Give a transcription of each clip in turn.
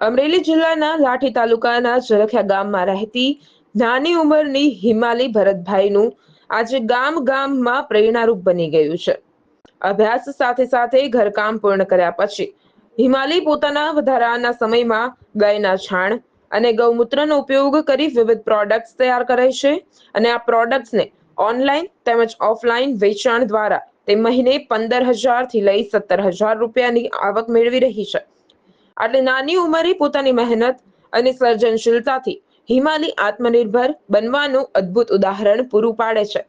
અમરેલી જિલ્લાના લાઠી તાલુકાના જરખિયા ગામમાં રહેતી નાની ઉંમરની હિમાલી ભરતભાઈનું આજે ગામ ગામમાં પ્રેરણારૂપ બની ગયું છે. અભ્યાસ સાથે સાથે ઘરકામ પૂર્ણ કર્યા પછી હિમાલી પોતાના વધારાના સમયમાં ગાયના છાણ અને ગૌમૂત્રનો ઉપયોગ કરી વિવિધ પ્રોડક્ટ્સ તૈયાર કરે છે અને આ પ્રોડક્ટ્સને ઓનલાઈન તેમજ ઓફલાઈન વેચાણ દ્વારા તે મહિને પંદર હજારથી લઈ સત્તર હજાર રૂપિયાની આવક મેળવી રહી છે. આટલી નાની ઉંમરે પોતાની મહેનત અને સર્જનશીલતાથી હિમાલી આત્મનિર્ભર બનવાનું અદ્ભુત ઉદાહરણ પૂરું પાડે છે.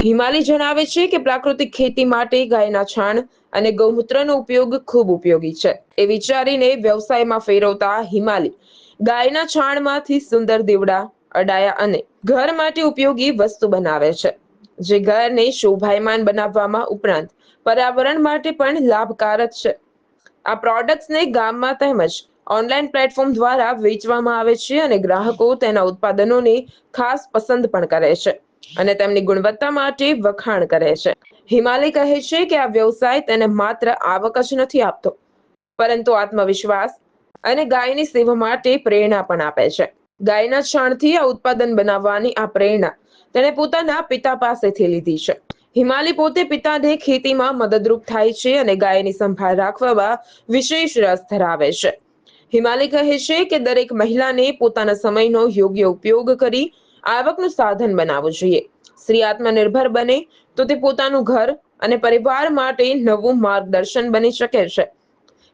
હિમાલી જણાવે છે કે પ્રાકૃતિક ખેતી માટે ગાયના છાણ અને ગૌમૂત્રનો ઉપયોગ ખૂબ ઉપયોગી છે. એ વિચારીને વ્યવસાયમાં ફેરવતા હિમાલી ગાયના છાણમાંથી સુંદર દીવડા, અડાયા અને ઘર માટે ઉપયોગી વસ્તુ બનાવે છે, જે ઘરને શોભાયમાન બનાવવામાં ઉપરાંત પર્યાવરણ માટે પણ લાભકારક છે. આ પ્રોડક્ટ્સને ગામમાં તેમજ ઓનલાઈન પ્લેટફોર્મ દ્વારા વેચવામાં આવે છે અને ગ્રાહકો તેના ઉત્પાદનોને ખાસ પસંદ પણ કરે છે અને તેમની ગુણવત્તા માટે વખાણ કરે છે. હિમાલય કહે છે કે આ વ્યવસાય તેને માત્ર આવક જ નથી આપતો, પરંતુ આત્મવિશ્વાસ અને ગાયની સેવા માટે પ્રેરણા પણ આપે છે. ગાયના છાણથી આ ઉત્પાદન બનાવવાની આ પ્રેરણા તેણે પોતાના પિતા પાસેથી લીધી છે. હિમાલી પોતે પિતાને ખેતીમાં મદદરૂપ થાય છે અને ગાયની સંભાળ રાખવામાં વિશેષ રસ ધરાવે છે. હિમાલય કહે છે કે દરેક મહિલાને પોતાના સમયનો યોગ્ય ઉપયોગ કરી આવકનું સાધન બનાવવું જોઈએ. સ્ત્રી આત્મનિર્ભર બને તો તે પોતાનું ઘર અને પરિવાર માટે નવું માર્ગદર્શન બની શકે છે.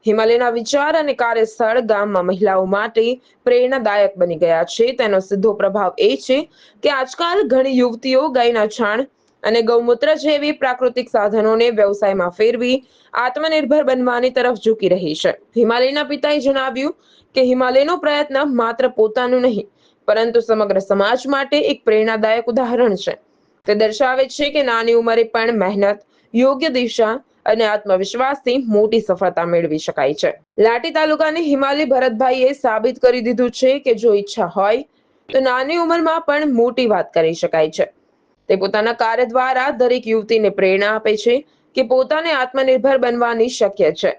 હિમાલયના વિચાર અને કાર્યસ્થળ ગામમાં મહિલાઓ માટે પ્રેરણાદાયક બની ગયા છે. તેનો સીધો પ્રભાવ એ છે કે આજકાલ ઘણી યુવતીઓ ગાયના છાણ અને ગૌમૂત્ર જેવી પ્રાકૃતિક સાધનોને વ્યવસાયમાં ફેરવી આત્મનિર્ભર બનવાની તરફ ઝૂકી રહી છે. હિમાલયના પિતાએ જણાવ્યું કે હિમાલયનો પ્રયત્ન માત્ર પોતાનું નહીં, પરંતુ સમગ્ર સમાજ માટે એક પ્રેરણાદાયક ઉદાહરણ છે. તે દર્શાવે છે કે નાની ઉંમરે પણ મહેનત, યોગ્ય દિશા અને આત્મવિશ્વાસથી મોટી સફળતા મેળવી શકાય છે. લાઠી તાલુકાની હિમાલી ભરતભાઈએ સાબિત કરી દીધું છે કે જો ઈચ્છા હોય, તો નાની ઉંમરમાં પણ મોટી વાત કરી શકાય છે. તે પોતાના કાર્ય દ્વારા દરેક યુવતીને પ્રેરણા આપે છે કે પોતાને આત્મનિર્ભર બનવાની શક્ય છે.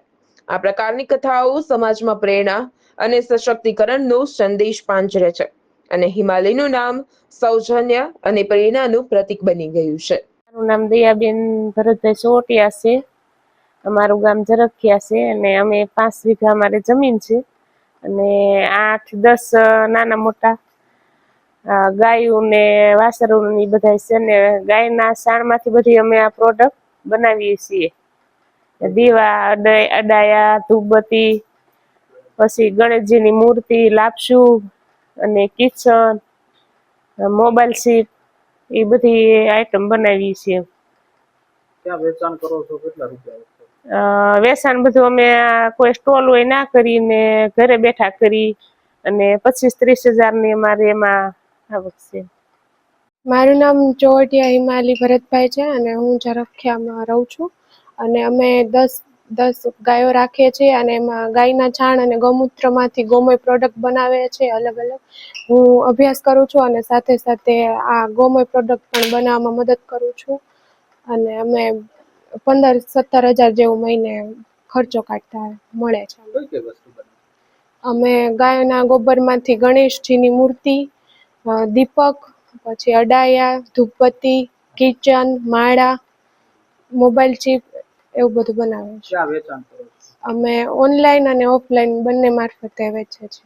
આ પ્રકારની કથાઓ સમાજમાં પ્રેરણા અને સશક્તિકરણનો સંદેશ પાંજરે છે અને હિમાલયનું નામ સૌજન્ય અને પ્રેરણાનું પ્રતીક બની ગયું છે. મારું નામ દયાબેન ભરતભાઈ સોટિયા છે. અમારું ગામ ઝરખિયા છે અને અમે પાંચ વીઘા અમારે જમીન છે અને આઠ દસ નાના મોટા ગાયું ને વાસરું ને બધા બધાય છે ને ગાયના સાણમાંથી બધી અમે આ પ્રોડક્ટ બનાવીએ છીએ. દીવા અડાય અડાયા ધૂપબત્તી પછી ગણેશજીની મૂર્તિ લાપસુ અને કિચન મોબાઈલ સીટ એ બધી આઈટમ બનાવીએ છીએ. વેચાણ કરો છો? કેટલા રૂપિયા અ, વેચાણ બધું અમે કોઈ સ્ટોલ હોય ના કરીને ઘરે બેઠા કરી અને પચીસ ત્રીસ હજારની અમારે એમાં છે મારું નામ ચોવટિયા હિમાલી ભરતભાઈ છે અને હું ઝરખિયામાં રહું છું. અને અમે દસ દસ ગાયો રાખીએ છીએ અને એમાં ગાયના છાણ અને ગૌમૂત્રમાંથી ગોમય પ્રોડક્ટ બનાવે છે અલગ અલગ. હું અભ્યાસ કરું છું અને સાથે સાથે આ ગોમય પ્રોડક્ટ પણ બનાવવામાં મદદ કરું છું. અને અમે પંદર સત્તર હજાર જેવું મહિને ખર્ચો કાઢતા મળે છે. અમે ગાયના ગોબરમાંથી ગણેશજીની મૂર્તિ દીપક પછી અડાયા ધૂપબત્તી કિચન માળા મોબાઈલ ચીપ એવું બધું બનાવે છે? અમે ઓનલાઈન અને ઓફલાઈન બંને મારફતે વેચે છે.